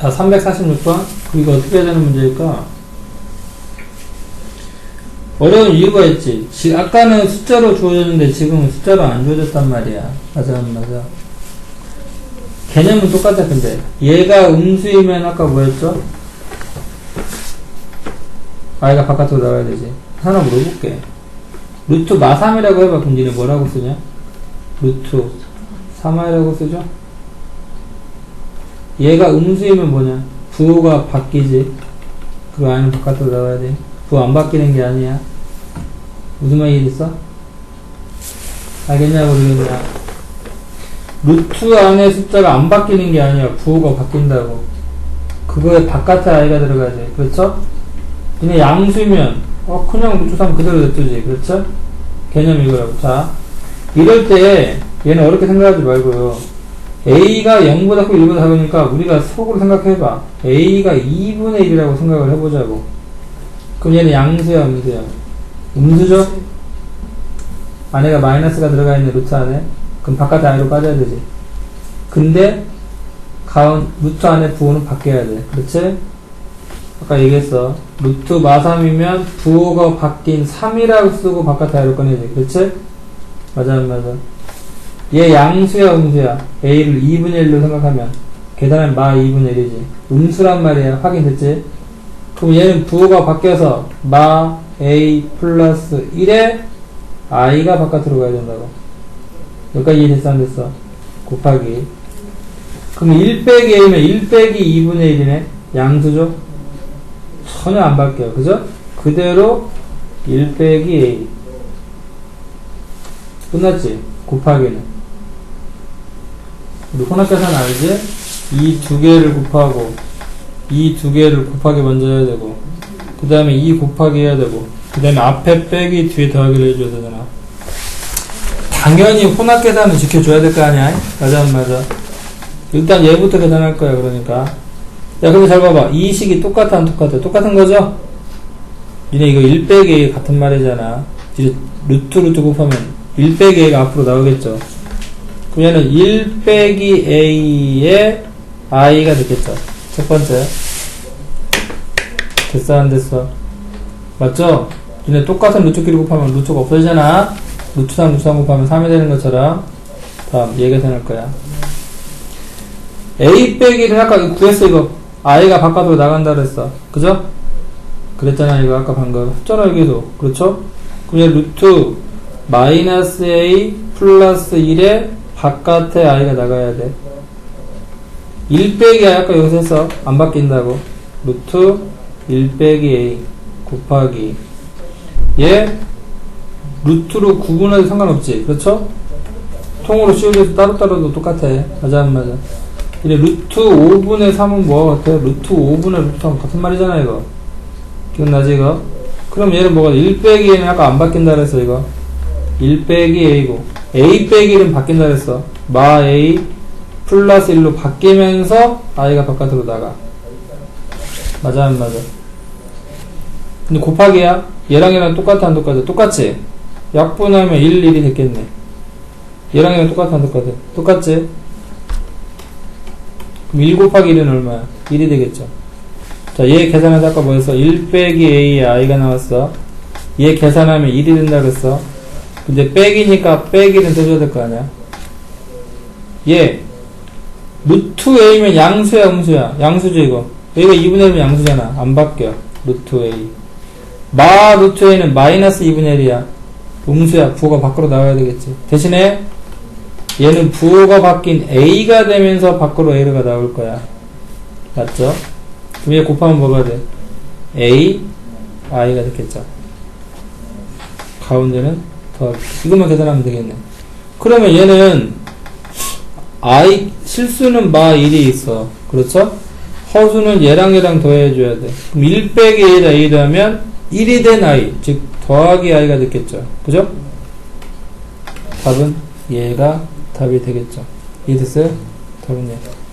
자, 346번. 이거 어떻게 해야 되는 문제일까? 어려운 이유가 있지. 지, 아까는 숫자로 주어졌는데 지금은 숫자로 안 주어졌단 말이야. 맞아, 안 맞아. 개념은 똑같아, 근데. 얘가 음수이면 아까 뭐였죠? 아이가 바깥으로 나가야 되지. 하나 물어볼게. 루트 마3이라고 해봐. 니네 뭐라고 쓰냐? 루트 3i라고 쓰죠? 얘가 음수이면 뭐냐? 부호가 바뀌지. 그리고 아이는 바깥으로 나가야 돼. 부호 안 바뀌는 게 아니야. 무슨 말이 있어? 알겠냐, 모르겠냐? 루트 안에 숫자가 안 바뀌는 게 아니야. 부호가 바뀐다고. 그거에 바깥에 아이가 들어가야지. 그렇죠? 그냥 양수면, 어, 그냥 루트 3 그대로 냅두지. 그렇죠? 개념 이거라고. 자, 이럴 때, 얘는 어렵게 생각하지 말고요. A가 0보다 크고 1보다 작으니까 우리가 속으로 생각해봐. A가 2분의 1이라고 생각을 해보자고. 그럼 얘는 양수야, 음수야? 음수죠? 안에가 마이너스가 들어가 있는 루트 안에? 그럼 바깥에 아래로 빠져야 되지. 근데, 가운, 루트 안에 부호는 바뀌어야 돼. 그렇지? 아까 얘기했어. 루트 마3이면 부호가 바뀐 3이라고 쓰고 바깥에 아래로 꺼내지. 그렇지? 맞아, 안 맞아? 얘 양수야, 음수야? A를 2분의 1로 생각하면. 계산하면 마 2분의 1이지. 음수란 말이야. 확인됐지? 그럼 얘는 부호가 바뀌어서 마 A 플러스 1에 I가 바깥으로 가야 된다고. 여기까지 이해됐어, 안 됐어? 곱하기. 그럼 1 빼기 A면 1 빼기 2분의 1이네? 양수죠? 전혀 안 바뀌어요. 그죠? 그대로 1 빼기 A. 끝났지? 곱하기는. 우리 혼합계산 알지? 이 두 개를 곱하고, 이 두 개를 곱하기 먼저 해야 되고, 그 다음에 이 곱하기 해야 되고, 그 다음에 앞에 빼기 뒤에 더하기를 해줘야 되잖아. 당연히 혼합 계산은 지켜줘야 될 거 아니야? 맞아, 안 맞아? 일단 얘부터 계산할 거야, 그러니까. 야, 근데 잘 봐봐. 이 식이 똑같아, 안 똑같아? 똑같은 거죠? 니네 이거 1 빼기 같은 말이잖아. 이제 루트 루트 곱하면 1 빼기 A가 앞으로 나오겠죠. 얘는 1 빼기 A의 I가 됐겠죠. 첫 번째. 됐어, 안 됐어? 맞죠? 니네 똑같은 루트끼리 곱하면 루트가 없어지잖아. 루트 3, 루트 3 곱하면 3이 되는 것처럼. 다음, 얘 계산할 거야. A 빼기를 아까 구했어, 이거. I가 바깥으로 나간다 그랬어. 그죠? 그랬잖아, 이거 아까 방금. 했잖아, 여기도. 그렇죠? 그냥 루트 마이너스 A 플러스 1에 바깥에 I가 나가야 돼. 1 빼기 아까 여기서 했어. 안 바뀐다고. 루트 1 빼기 A 곱하기 얘 루트로 구분해도 상관없지. 그렇죠? 통으로 씌워져서 따로따로도 똑같아. 맞아, 안 맞아? 이제 루트 5분의 3은 뭐가 같아? 루트 5분의 루트 3 같은 말이잖아, 이거. 기억나지, 이거? 그럼 얘는 뭐가, 1 빼기 A는 아까 안 바뀐다 그랬어, 이거. 1 빼기 A고. A 빼기 1은 바뀐다 그랬어. 마 A 플러스 1로 바뀌면서 I가 바깥으로 나가. 맞아, 안 맞아? 근데 곱하기야? 얘랑 얘랑 똑같아, 안 똑같아? 똑같지? 약분하면 1, 1이 됐겠네. 얘랑 얘랑 똑같아, 안 똑같아? 똑같지? 그럼 1 곱하기 1은 얼마야? 1이 되겠죠. 자, 얘 계산해서 아까 뭐였어? 1 빼기 A의 I가 나왔어. 얘 계산하면 1이 된다 그랬어. 근데 빼기니까 빼기는 써줘야 될 거 아니야? 얘, 루트 A면 양수야, 음수야? 양수죠, 이거. A가 2분의 1이면 양수잖아. 안 바뀌어. 루트 A. 마 루트 A는 마이너스 2분의 1이야. 음수야. 부호가 밖으로 나와야 되겠지. 대신에 얘는 부호가 바뀐 A가 되면서 밖으로 A가 나올 거야. 맞죠? 그럼 얘 곱하면 뭐가 돼? A, I가 됐겠죠. 가운데는 더, 이것만 계산하면 되겠네. 그러면 얘는 I, 실수는 마 1이 있어. 그렇죠? 허수는 얘랑 얘랑 더해줘야 돼. 그럼 1 빼기 A다 A 더하면 1이 된 I, 즉 더하기 I가 됐겠죠. 그죠? 답은 얘가 답이 되겠죠. 이해됐어요? 답은 얘.